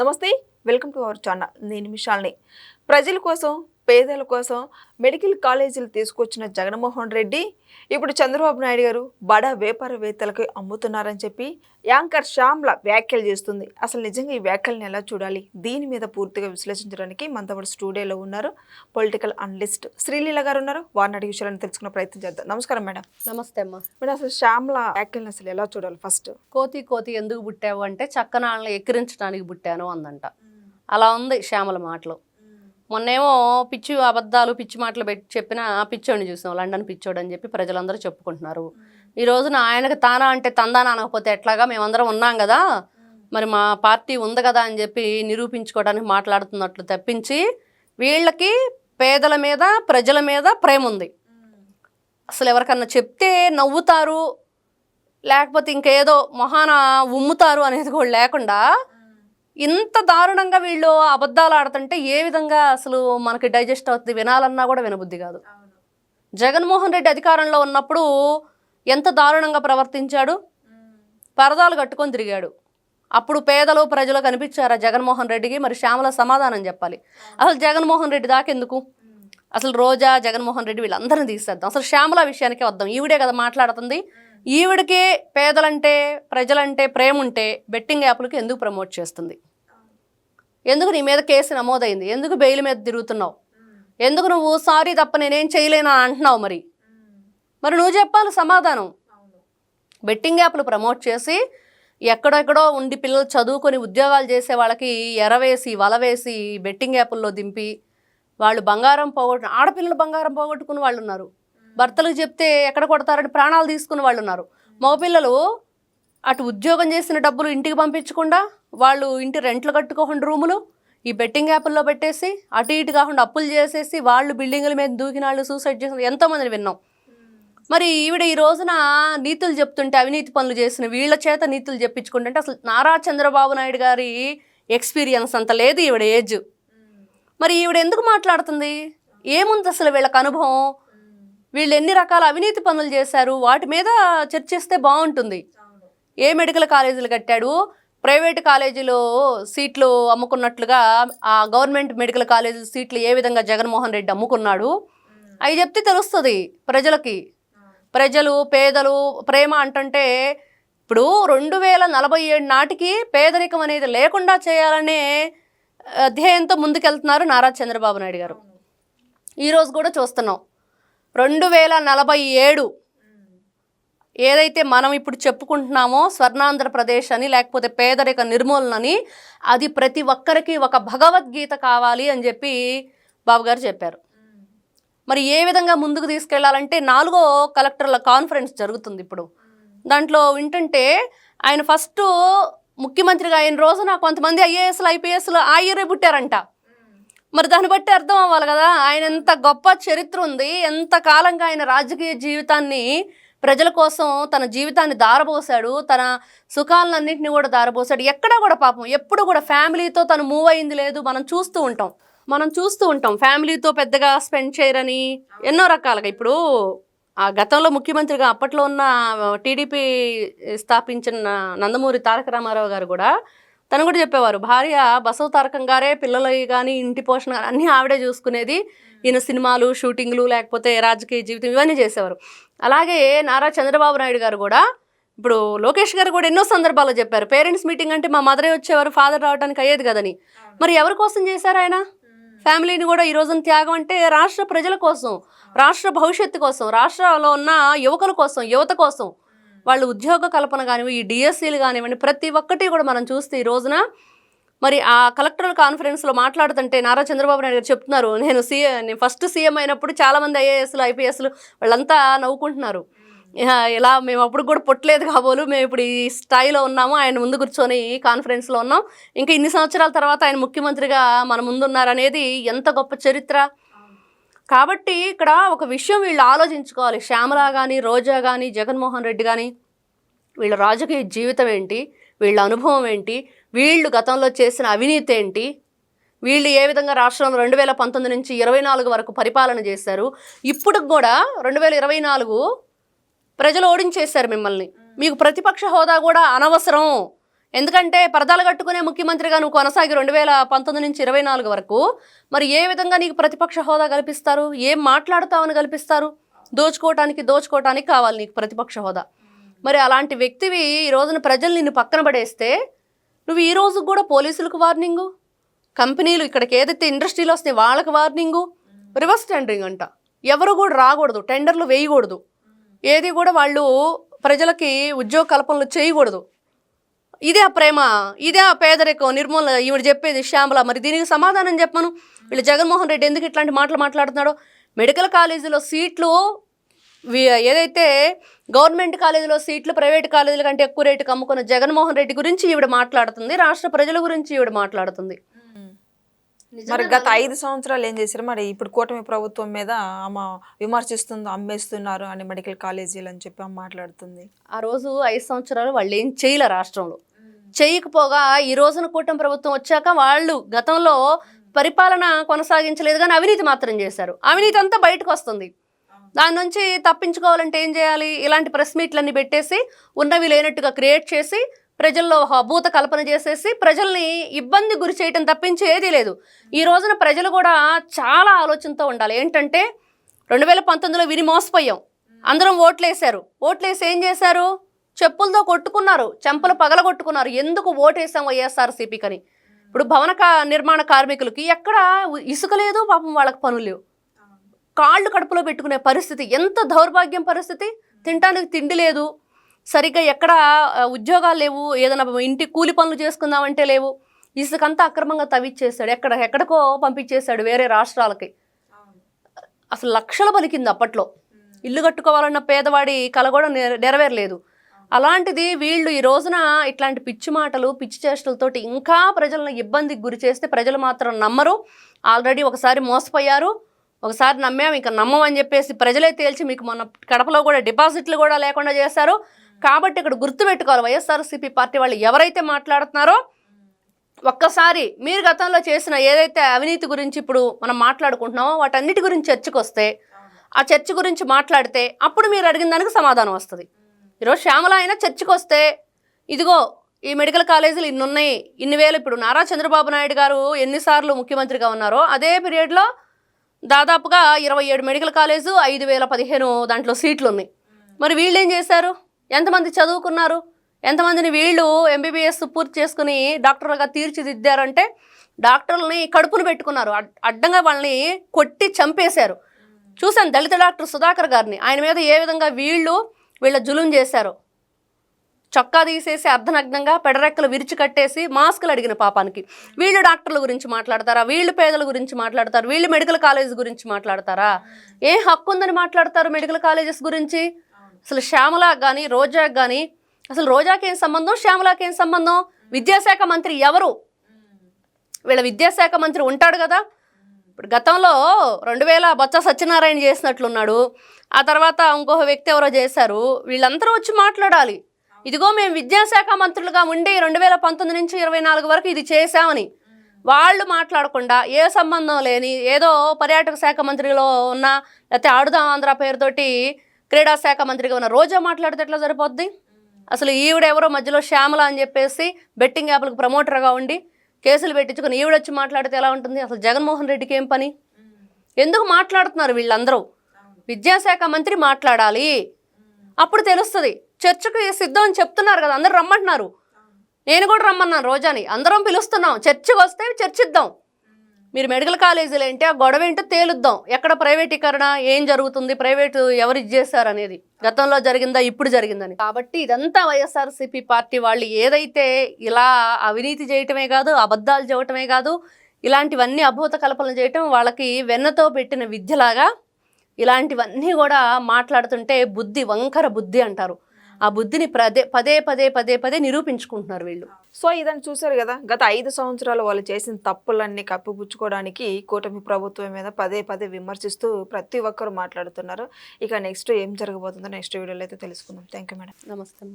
నమస్తే welcome to our channel. నేను మిషాల్ని. ప్రజల కోసం పేదల కోసం మెడికల్ కాలేజీలు తీసుకొచ్చిన జగన్మోహన్ రెడ్డి ఇప్పుడు చంద్రబాబు నాయుడు గారు బడా వ్యాపారవేత్తలకు అమ్ముతున్నారని చెప్పి యాంకర్ శ్యామ్ల వ్యాఖ్యలు చేస్తుంది. అసలు నిజంగా ఈ వ్యాఖ్యలను ఎలా చూడాలి? దీని మీద పూర్తిగా విశ్లేషించడానికి మనతో స్టూడియోలో ఉన్నారు పొలిటికల్ అనలిస్ట్ శ్రీలీల గారు ఉన్నారు. వారిని అడిగి విషయాలను తెలుసుకునే ప్రయత్నం చేద్దాం. నమస్కారం మేడం. నమస్తే అమ్మా. మేడం అసలు శ్యామ్ల వ్యాఖ్యలను అసలు ఎలా చూడాలి ఫస్ట్? కోతి కోతి ఎందుకు పుట్టావు అంటే చక్కనాళ్ళని ఎక్కిరించడానికి పుట్టాను అందంట. అలా ఉంది శ్యామల మాటలు. మొన్నేమో పిచ్చి అబద్ధాలు పిచ్చి మాటలు పెట్టి చెప్పిన పిచ్చోడిని చూసాం లండన్ పిచ్చోడు అని చెప్పి ప్రజలందరూ చెప్పుకుంటున్నారు. ఈ రోజున ఆయనకు తానా అంటే తందానా అనకపోతే ఎట్లాగా? మేమందరం ఉన్నాం కదా. మరి మా పార్టీ ఉంది కదా అని చెప్పి నిరూపించుకోవడానికి మాట్లాడుతున్నట్లు తప్పించి వీళ్ళకి పేదల మీద ప్రజల మీద ప్రేమ ఉంది. అసలు ఎవరికన్నా చెప్తే నవ్వుతారు లేకపోతే ఇంకేదో మొహాన ఉమ్ముతారు అనేది కూడా లేకుండా ఇంత దారుణంగా వీళ్ళు అబద్ధాలు ఆడుతుంటే ఏ విధంగా అసలు మనకి డైజెస్ట్ అవుతుంది? వినాలన్నా కూడా వినబుద్ధి కాదు. జగన్మోహన్ రెడ్డి అధికారంలో ఉన్నప్పుడు ఎంత దారుణంగా ప్రవర్తించాడు? పరదాలు కట్టుకొని తిరిగాడు. అప్పుడు పేదలు ప్రజలు కనిపించారా జగన్మోహన్ రెడ్డికి? మరి శ్యామల సమాధానం చెప్పాలి. అసలు జగన్మోహన్ రెడ్డి దాకెందుకు అసలు రోజా జగన్మోహన్ రెడ్డి వీళ్ళందరినీ తీసేద్దాం. అసలు శ్యామల విషయానికే వద్దాం. ఈవిడే కదా మాట్లాడుతుంది. ఈవిడికే పేదలంటే ప్రజలంటే ప్రేమ ఉంటే బెట్టింగ్ యాప్లకి ఎందుకు ప్రమోట్ చేస్తుంది? ఎందుకు నీ మీద కేసు నమోదైంది? ఎందుకు బెయిల్ మీద తిరుగుతున్నావు? ఎందుకు నువ్వు సారీ తప్ప నేనేం చేయలేనా అంటున్నావు మరి? మరి నువ్వు చెప్పాలి సమాధానం. బెట్టింగ్ యాప్లు ప్రమోట్ చేసి ఎక్కడెక్కడో ఉండి పిల్లలు చదువుకొని ఉద్యోగాలు చేసే వాళ్ళకి ఎరవేసి వలవేసి బెట్టింగ్ యాప్ల్లో దింపి వాళ్ళు బంగారం పోగొట్టు ఆడపిల్లలు బంగారం పోగొట్టుకుని వాళ్ళు ఉన్నారు భర్తలకు చెప్తే ఎక్కడ కొడతారని ప్రాణాలు తీసుకుని వాళ్ళు ఉన్నారు మగపిల్లలు అటు ఉద్యోగం చేసిన డబ్బులు ఇంటికి పంపించకుండా వాళ్ళు ఇంటి రెంట్లు కట్టుకోకుండా రూములు ఈ బెట్టింగ్ యాప్ల్లో పెట్టేసి అటు ఇటు కాకుండా అప్పులు చేసేసి వాళ్ళు బిల్డింగుల మీద దూకిన వాళ్ళు సూసైడ్ చేసిన ఎంతోమందిని విన్నాం. మరి ఈవిడ ఈ రోజున నీతులు చెప్తుంటే అవినీతి పనులు చేసిన వీళ్ళ చేత నీతులు చెప్పించుకుంటుంటే అసలు నారా చంద్రబాబు నాయుడు గారి ఎక్స్పీరియన్స్ అంత లేదు ఈవిడ ఏజ్. మరి ఈవిడ ఎందుకు మాట్లాడుతుంది? ఏముంది అసలు వీళ్ళకి అనుభవం? వీళ్ళు ఎన్ని రకాల అవినీతి పనులు చేశారు? వాటి మీద చర్చిస్తే బాగుంటుంది. ఏ మెడికల్ కాలేజీలు కట్టాడు? ప్రైవేట్ కాలేజీలో సీట్లు అమ్ముకున్నట్లుగా ఆ గవర్నమెంట్ మెడికల్ కాలేజీ సీట్లు ఏ విధంగా జగన్మోహన్ రెడ్డి అమ్ముకున్నాడు? అవి చెప్తే తెలుస్తుంది ప్రజలకి. ప్రజలు పేదలు ప్రేమ అంటుంటే ఇప్పుడు రెండు వేల నలభై ఏడు నాటికి పేదరికం అనేది లేకుండా చేయాలనే అధ్యయంతో ముందుకెళ్తున్నారు నారా చంద్రబాబు నాయుడు గారు. ఈరోజు కూడా చూస్తున్నాం. రెండు వేల నలభై ఏడు ఏదైతే మనం ఇప్పుడు చెప్పుకుంటున్నామో స్వర్ణాంధ్రప్రదేశ్ అని లేకపోతే పేదరిక నిర్మూలనని అది ప్రతి ఒక్కరికి ఒక భగవద్గీత కావాలి అని చెప్పి బాబు గారు చెప్పారు. మరి ఏ విధంగా ముందుకు తీసుకెళ్ళాలంటే నాలుగో కలెక్టర్ల కాన్ఫరెన్స్ జరుగుతుంది ఇప్పుడు. దాంట్లో వింటుంటే ఆయన ఫస్ట్ ముఖ్యమంత్రిగా అయిన రోజున కొంతమంది ఐఏఎస్లు ఐపీఎస్లు ఆ ఇయరే పుట్టారంట. మరి దాన్ని బట్టి అర్థం అవ్వాలి కదా. ఆయన ఎంత గొప్ప చరిత్ర ఉంది ఎంత కాలంగా ఆయన రాజకీయ జీవితాన్ని ప్రజల కోసం తన జీవితాన్ని దారబోసాడు తన సుఖాలన్నింటినీ కూడా దారబోసాడు. ఎక్కడా కూడా పాపం ఎప్పుడు కూడా ఫ్యామిలీతో తను మూవ్ అయింది లేదు. మనం చూస్తూ ఉంటాం. మనం చూస్తూ ఉంటాం. ఫ్యామిలీతో పెద్దగా స్పెండ్ చేయరని ఎన్నో రకాలుగా. ఇప్పుడు ఆ గతంలో ముఖ్యమంత్రిగా అప్పట్లో ఉన్న టీడీపీ స్థాపించిన నందమూరి తారక రామారావు గారు కూడా తను కూడా చెప్పేవారు భార్య బసవ తారకం గారే పిల్లలు కానీ ఇంటి పోషణ అన్నీ ఆవిడే చూసుకునేది. ఈయన సినిమాలు షూటింగ్లు లేకపోతే రాజకీయ జీవితం ఇవన్నీ చేసేవారు. అలాగే నారా చంద్రబాబు నాయుడు గారు కూడా ఇప్పుడు లోకేష్ గారు కూడా ఎన్నో సందర్భాల్లో చెప్పారు పేరెంట్స్ మీటింగ్ అంటే మా మదరే వచ్చేవారు ఫాదర్ రావడానికి అయ్యేది కదని. మరి ఎవరి కోసం చేశారు ఆయన? ఫ్యామిలీని కూడా ఈ రోజున త్యాగం అంటే రాష్ట్ర ప్రజల కోసం రాష్ట్ర భవిష్యత్తు కోసం రాష్ట్రంలో ఉన్న యువకుల కోసం యువత కోసం. వాళ్ళు ఉద్యోగ కల్పన కానివ్వండి ఈ డిఎస్సీలు కానివ్వండి ప్రతి ఒక్కటి కూడా మనం చూస్తే ఈ రోజున మరి ఆ కలెక్టరల్ కాన్ఫరెన్స్లో మాట్లాడుతుంటే నారా చంద్రబాబు నాయుడు గారు చెప్తున్నారు. నేను సీఎం నేను ఫస్ట్ సీఎం అయినప్పుడు చాలామంది ఐఏఎస్లు ఐపీఎస్లు వాళ్ళంతా నవ్వుకుంటున్నారు. ఇలా మేము అప్పుడు కూడా పుట్టలేదు కాబోలు మేము ఇప్పుడు ఈ స్థాయిలో ఉన్నాము ఆయన ముందు కూర్చొని కాన్ఫరెన్స్లో ఉన్నాం. ఇంకా ఇన్ని సంవత్సరాల తర్వాత ఆయన ముఖ్యమంత్రిగా మన ముందున్నారనేది ఎంత గొప్ప చరిత్ర. కాబట్టి ఇక్కడ ఒక విషయం వీళ్ళు ఆలోచించుకోవాలి. శ్యామల కానీ రోజా కానీ జగన్మోహన్ రెడ్డి కానీ వీళ్ళ రాజకీయ జీవితం ఏంటి? వీళ్ళ అనుభవం ఏంటి? వీళ్ళు గతంలో చేసిన అవినీతి ఏంటి? వీళ్ళు ఏ విధంగా రాష్ట్రంలో రెండు వేల పంతొమ్మిది నుంచి ఇరవై నాలుగు వరకు పరిపాలన చేశారు? ఇప్పుడు కూడా రెండు వేల ఇరవై నాలుగు ప్రజలు ఓడించేశారు మిమ్మల్ని. మీకు ప్రతిపక్ష హోదా కూడా అనవసరం. ఎందుకంటే పరదాలు కట్టుకునే ముఖ్యమంత్రిగా నువ్వు కొనసాగి రెండు వేల పంతొమ్మిది నుంచి ఇరవై నాలుగు వరకు మరి ఏ విధంగా నీకు ప్రతిపక్ష హోదా కల్పిస్తారు? ఏం మాట్లాడతావని కల్పిస్తారు? దోచుకోవటానికి దోచుకోవటానికి కావాలి నీకు ప్రతిపక్ష హోదా. మరి అలాంటి వ్యక్తివి ఈ రోజున ప్రజలు నిన్ను పక్కన పడేస్తే నువ్వు ఈ రోజు కూడా పోలీసులకు వార్నింగు? కంపెనీలు ఇక్కడికి ఏదైతే ఇండస్ట్రీలో వస్తాయి వాళ్ళకి వార్నింగు? రివర్స్ టెండరింగ్ అంట. ఎవరు కూడా రాకూడదు. టెండర్లు వేయకూడదు. ఏది కూడా వాళ్ళు ప్రజలకి ఉద్యోగ కల్పనలు చేయకూడదు. ఇదే ఆ ప్రేమ ఇదే ఆ పేదరికం. నిర్మూలన ఈవిడ చెప్పేది శ్యామల. మరి దీనికి సమాధానం చెప్పను? వీళ్ళు జగన్మోహన్ రెడ్డి ఎందుకు ఇట్లాంటి మాటలు మాట్లాడుతున్నాడో? మెడికల్ కాలేజీలో సీట్లు ఏదైతే గవర్నమెంట్ కాలేజీలో సీట్లు ప్రైవేట్ కాలేజీల కంటే ఎక్కువ రేటుకి అమ్ముకున్న జగన్మోహన్ రెడ్డి గురించి ఈవిడ మాట్లాడుతుంది. రాష్ట్ర ప్రజల గురించి ఈవిడ మాట్లాడుతుంది. మరి గత ఐదు సంవత్సరాలు ఏం చేశారు? మరి ఇప్పుడు కూటమి ప్రభుత్వం మీద ఆమె విమర్శిస్తుంది? అమ్మేస్తున్నారు అని మెడికల్ కాలేజీలు అని చెప్పి ఆమె మాట్లాడుతుంది. ఆ రోజు ఐదు సంవత్సరాలు వాళ్ళు ఏం చేయలే రాష్ట్రంలో. చేయకపోగా ఈ రోజున కూటమి ప్రభుత్వం వచ్చాక వాళ్ళు గతంలో పరిపాలన కొనసాగించలేదు కానీ అవినీతి మాత్రం చేశారు. అవినీతి అంతా బయటకు వస్తుంది. దాని నుంచి తప్పించుకోవాలంటే ఏం చేయాలి? ఇలాంటి ప్రెస్ మీట్లన్నీ పెట్టేసి ఉన్నవి లేనట్టుగా క్రియేట్ చేసి ప్రజల్లో అభూత కల్పన చేసేసి ప్రజల్ని ఇబ్బంది గురి చేయటం తప్పించి ఏదీ లేదు. ఈ రోజున ప్రజలు కూడా చాలా ఆలోచనతో ఉండాలి. ఏంటంటే రెండు వేల పంతొమ్మిదిలో విని మోసపోయాం. అందరం ఓట్లేశారు. ఓట్లేసి ఏం చేశారు? చెప్పులతో కొట్టుకున్నారు. చెంపలు పగల కొట్టుకున్నారు ఎందుకు ఓటేసాం వైఎస్ఆర్సీపీకని? ఇప్పుడు భవన నిర్మాణ కార్మికులకి ఎక్కడ ఇసుక లేదు పాపం వాళ్ళకి పనులు లేవు. కాళ్ళు కడుపులో పెట్టుకునే పరిస్థితి. ఎంత దౌర్భాగ్యం పరిస్థితి? తినడానికి తిండి లేదు. సరిగ్గా ఎక్కడ ఉద్యోగాలు లేవు. ఏదైనా ఇంటి కూలి పనులు చేసుకుందామంటే లేవు. ఇసుకంతా అక్రమంగా తవ్విచ్చేసాడు ఎక్కడ ఎక్కడికో పంపించేశాడు వేరే రాష్ట్రాలకి. అసలు లక్షలు పలికింది అప్పట్లో. ఇల్లు కట్టుకోవాలన్న పేదవాడి కల కూడా నెరవేరలేదు. అలాంటిది వీళ్ళు ఈ రోజున ఇట్లాంటి పిచ్చి మాటలు పిచ్చి చేష్టలతోటి ఇంకా ప్రజలను ఇబ్బందికి గురి చేస్తే ప్రజలు మాత్రం నమ్మరు. ఆల్రెడీ ఒకసారి మోసపోయారు. ఒకసారి నమ్మాం ఇంకా నమ్మమని చెప్పేసి ప్రజలే తేల్చి మీకు మొన్న కడపలో కూడా డిపాజిట్లు కూడా లేకుండా చేశారు. కాబట్టి ఇక్కడ గుర్తుపెట్టుకోవాలి వైఎస్ఆర్సీపీ పార్టీ వాళ్ళు ఎవరైతే మాట్లాడుతున్నారో ఒక్కసారి మీరు గతంలో చేసిన ఏదైతే అవినీతి గురించి ఇప్పుడు మనం మాట్లాడుకుంటున్నామో వాటన్నిటి గురించి చర్చకు వస్తే ఆ చర్చ గురించి మాట్లాడితే అప్పుడు మీరు అడిగిన దానికి సమాధానం వస్తుంది. ఈరోజు శ్యామల అయినా చర్చకు వస్తే ఇదిగో ఈ మెడికల్ కాలేజీలు ఇన్ని ఉన్నాయి ఇన్ని వేలు ఇప్పుడు నారా చంద్రబాబు నాయుడు గారు ఎన్నిసార్లు ముఖ్యమంత్రిగా ఉన్నారో అదే పీరియడ్లో దాదాపుగా ఇరవై ఏడు మెడికల్ కాలేజు ఐదు వేల పదిహేను దాంట్లో సీట్లు ఉన్నాయి మరి వీళ్ళు ఏం చేశారు? ఎంతమంది చదువుకున్నారు? ఎంతమందిని వీళ్ళు ఎంబీబీఎస్ పూర్తి చేసుకుని డాక్టర్లుగా తీర్చిదిద్దారంటే డాక్టర్లని కడుపును పెట్టుకున్నారు. అడ్డంగా వాళ్ళని కొట్టి చంపేశారు. చూశాను దళిత డాక్టర్ సుధాకర్ గారిని. ఆయన మీద ఏ విధంగా వీళ్ళు వీళ్ళ జులుం చేశారు? చొక్కా తీసేసి అర్ధనగ్నంగా పెడరెక్కలు విరిచి కట్టేసి మాస్కులు అడిగిన పాపానికి. వీళ్ళు డాక్టర్ల గురించి మాట్లాడతారా? వీళ్ళు పేదల గురించి మాట్లాడతారు? వీళ్ళు మెడికల్ కాలేజ్ గురించి మాట్లాడతారా? ఏ హక్కు ఉందని మాట్లాడతారు మెడికల్ కాలేజెస్ గురించి? అసలు శ్యామలాకి కానీ రోజాకి కానీ అసలు రోజాకి ఏం సంబంధం? శ్యామలాకి ఏం సంబంధం? విద్యాశాఖ మంత్రి ఎవరు? వీళ్ళ విద్యాశాఖ మంత్రి ఉంటాడు కదా? ఇప్పుడు గతంలో రెండు వేల బొత్స సత్యనారాయణ చేసినట్లున్నాడు. ఆ తర్వాత ఇంకొక వ్యక్తి ఎవరో చేశారు. వీళ్ళందరూ వచ్చి మాట్లాడాలి. ఇదిగో మేము విద్యాశాఖ మంత్రులుగా ఉండి రెండు వేల పంతొమ్మిది నుంచి ఇరవై నాలుగు వరకు ఇది చేశామని. వాళ్ళు మాట్లాడకుండా ఏ సంబంధం లేని ఏదో పర్యాటక శాఖ మంత్రిలో ఉన్న లేకపోతే ఆడుదాం ఆంధ్ర పేరుతోటి క్రీడా శాఖ మంత్రిగా ఉన్న రోజా మాట్లాడితే ఎట్లా సరిపోద్ది? అసలు ఈవిడ ఎవరో మధ్యలో శ్యామల అని చెప్పేసి బెట్టింగ్ యాప్లకు ప్రమోటర్గా ఉండి కేసులు పెట్టించుకుని ఈవిడొచ్చి మాట్లాడితే ఎలా ఉంటుంది? అసలు జగన్మోహన్ రెడ్డికి ఏం పని? ఎందుకు మాట్లాడుతున్నారు వీళ్ళందరూ? విద్యాశాఖ మంత్రి మాట్లాడాలి. అప్పుడు తెలుస్తుంది. చర్చకు సిద్ధం అని చెప్తున్నారు కదా అందరు రమ్మంటున్నారు. నేను కూడా రమ్మన్నాను రోజాని అందరం పిలుస్తున్నాం చర్చకు వస్తే చర్చిద్దాం. మీరు మెడికల్ కాలేజీలు ఏంటి ఆ గొడవ ఏంటో తేలుద్దాం. ఎక్కడ ప్రైవేటీకరణ ఏం జరుగుతుంది ప్రైవేటు ఎవరు ఇచ్చేసారు అనేది. గతంలో జరిగిందా ఇప్పుడు జరిగిందని. కాబట్టి ఇదంతా వైఎస్ఆర్సీపీ పార్టీ వాళ్ళు ఏదైతే ఇలా అవినీతి చేయటమే కాదు అబద్ధాలు చెప్పటమే కాదు ఇలాంటివన్నీ అభూత కల్పనలు చేయటం వాళ్ళకి వెన్నతో పెట్టిన విద్యలాగా ఇలాంటివన్నీ కూడా మాట్లాడుతుంటే బుద్ధి వంకర బుద్ధి అంటారు. ఆ బుద్ధిని పదే పదే పదే పదే పదే నిరూపించుకుంటున్నారు వీళ్ళు. సో ఇదని చూశారు కదా గత ఐదు సంవత్సరాలు వాళ్ళు చేసిన తప్పులన్నీ కప్పిపుచ్చుకోవడానికి కూటమి ప్రభుత్వం మీద పదే పదే విమర్శిస్తూ ప్రతి ఒక్కరు మాట్లాడుతున్నారు. ఇక నెక్స్ట్ ఏం జరగబోతుందో నెక్స్ట్ వీడియోలో అయితే తెలుసుకుందాం. Thank you madam. నమస్తే